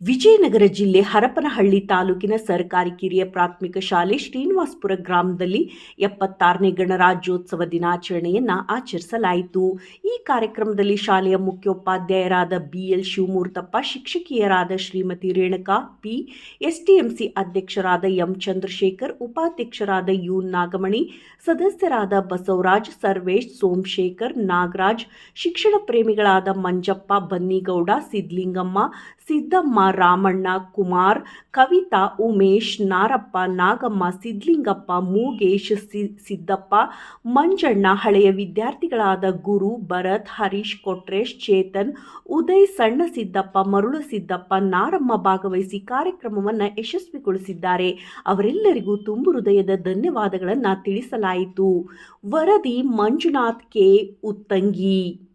ವಿಜಯನಗರ ಜಿಲ್ಲೆ ಹರಪನಹಳ್ಳಿ ತಾಲೂಕಿನ ಸರ್ಕಾರಿ ಕಿರಿಯ ಪ್ರಾಥಮಿಕ ಶಾಲೆ ಶ್ರೀನಿವಾಸ್ಪುರ ಗ್ರಾಮದಲ್ಲಿ ಎಪ್ಪತ್ತಾರನೇ ಗಣರಾಜ್ಯೋತ್ಸವ ದಿನಾಚರಣೆಯನ್ನು ಆಚರಿಸಲಾಯಿತು. ಈ ಕಾರ್ಯಕ್ರಮದಲ್ಲಿ ಶಾಲೆಯ ಮುಖ್ಯೋಪಾಧ್ಯಾಯರಾದ ಬಿಎಲ್ ಶಿವಮೂರ್ತಪ್ಪ, ಶಿಕ್ಷಕಿಯರಾದ ಶ್ರೀಮತಿ ರೇಣುಕಾ, ಪಿ ಎಸ್ಟಿಎಂಸಿ ಅಧ್ಯಕ್ಷರಾದ ಎಂ ಚಂದ್ರಶೇಖರ್, ಉಪಾಧ್ಯಕ್ಷರಾದ ಯು ನಾಗಮಣಿ, ಸದಸ್ಯರಾದ ಬಸವರಾಜ್, ಸರ್ವೇಶ್ ಸೋಮಶೇಖರ್, ನಾಗರಾಜ್, ಶಿಕ್ಷಣ ಪ್ರೇಮಿಗಳಾದ ಮಂಜಪ್ಪ ಬನ್ನಿಗೌಡ ಸಿದ್ಲಿಂಗಮ್ಮ ಸಿದ್ದಮ್ಮ ರಾಮಣ್ಣ ಕುಮಾರ್, ಕವಿತಾ, ಉಮೇಶ್, ನಾರಪ್ಪ, ನಾಗಮ್ಮ, ಸಿದ್ಲಿಂಗಪ್ಪ, ಮೂಗೇಶ್ ಸಿದ್ದಪ್ಪ, ಮಂಜಣ್ಣ, ಹಳೆಯ ವಿದ್ಯಾರ್ಥಿಗಳಾದ ಗುರು, ಭರತ್, ಹರೀಶ್, ಕೊಟ್ರೇಶ್, ಚೇತನ್, ಉದಯ್, ಸಣ್ಣ ಸಿದ್ದಪ್ಪ, ಮರುಳ ಸಿದ್ದಪ್ಪ, ನಾರಮ್ಮ ಭಾಗವಹಿಸಿ ಕಾರ್ಯಕ್ರಮವನ್ನು ಯಶಸ್ವಿಗೊಳಿಸಿದ್ದಾರೆ. ಅವರೆಲ್ಲರಿಗೂ ತುಂಬು ಹೃದಯದ ಧನ್ಯವಾದಗಳನ್ನು ತಿಳಿಸಲಾಯಿತು. ವರದಿ ಮಂಜುನಾಥ್ ಕೆ. ಉತ್ತಂಗಿ.